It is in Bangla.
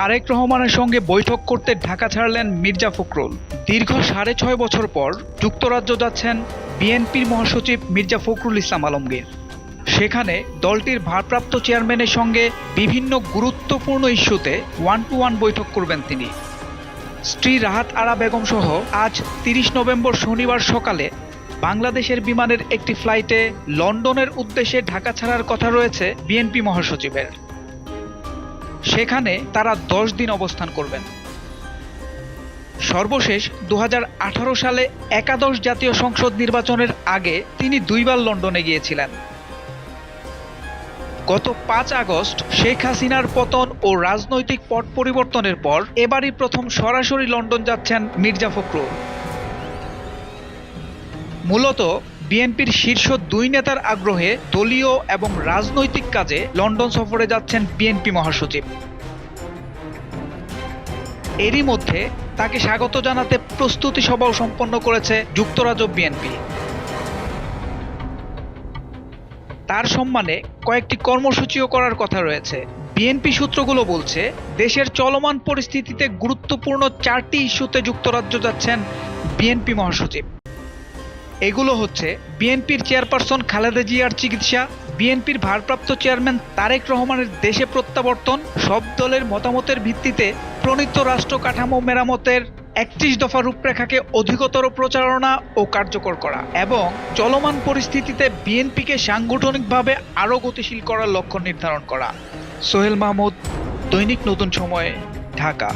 তারেক রহমানের সঙ্গে বৈঠক করতে ঢাকা ছাড়লেন মির্জা ফখরুল। দীর্ঘ সাড়ে ছয় বছর পর যুক্তরাজ্য যাচ্ছেন বিএনপির মহাসচিব মির্জা ফখরুল ইসলাম আলমগীর। সেখানে দলটির ভারপ্রাপ্ত চেয়ারম্যানের সঙ্গে বিভিন্ন গুরুত্বপূর্ণ ইস্যুতে ওয়ান টু ওয়ান বৈঠক করবেন তিনি। স্ত্রী রাহাত আরা বেগম সহ আজ তিরিশ নভেম্বর শনিবার সকালে বাংলাদেশের বিমানের একটি ফ্লাইটে লন্ডনের উদ্দেশ্যে ঢাকা ছাড়ার কথা রয়েছে বিএনপি মহাসচিবের। সেখানে তারা দশ দিন অবস্থান করবেন। সর্বশেষ দু হাজার আঠারো সালে একাদশ জাতীয় সংসদ নির্বাচনের আগে তিনি দুইবার লন্ডনে গিয়েছিলেন। গত পাঁচ আগস্ট শেখ হাসিনার পতন ও রাজনৈতিক পট পরিবর্তনের পর এবারই প্রথম সরাসরি লন্ডন যাচ্ছেন মির্জা ফখরুল। মূলত বিএনপির শীর্ষ দুই নেতার আগ্রহে দলীয় এবং রাজনৈতিক কাজে লন্ডন সফরে যাচ্ছেন বিএনপি মহাসচিব। এরই মধ্যে তাকে স্বাগত জানাতে প্রস্তুতি সভাও সম্পন্ন করেছে যুক্তরাজ্য বিএনপি। তার সম্মানে কয়েকটি কর্মসূচিও করার কথা রয়েছে। বিএনপি সূত্রগুলো বলছে, দেশের চলমান পরিস্থিতিতে গুরুত্বপূর্ণ চারটি ইস্যুতে যুক্তরাজ্য যাচ্ছেন বিএনপি মহাসচিব। এগুলো হচ্ছে বিএনপির চেয়ারপারসন খালেদা জিয়ার চিকিৎসা, বিএনপির ভারপ্রাপ্ত চেয়ারম্যান তারেক রহমানের দেশে প্রত্যাবর্তন, সব দলের মতামতের ভিত্তিতে প্রণীত রাষ্ট্র কাঠামো মেরামতের একত্রিশ দফা রূপরেখাকে অধিকতর প্রচারণা ও কার্যকর করা এবং চলমান পরিস্থিতিতে বিএনপিকে সাংগঠনিকভাবে আরও গতিশীল করার লক্ষ্য নির্ধারণ করা। সোহেল মাহমুদ, দৈনিক নতুন সময়ে, ঢাকা।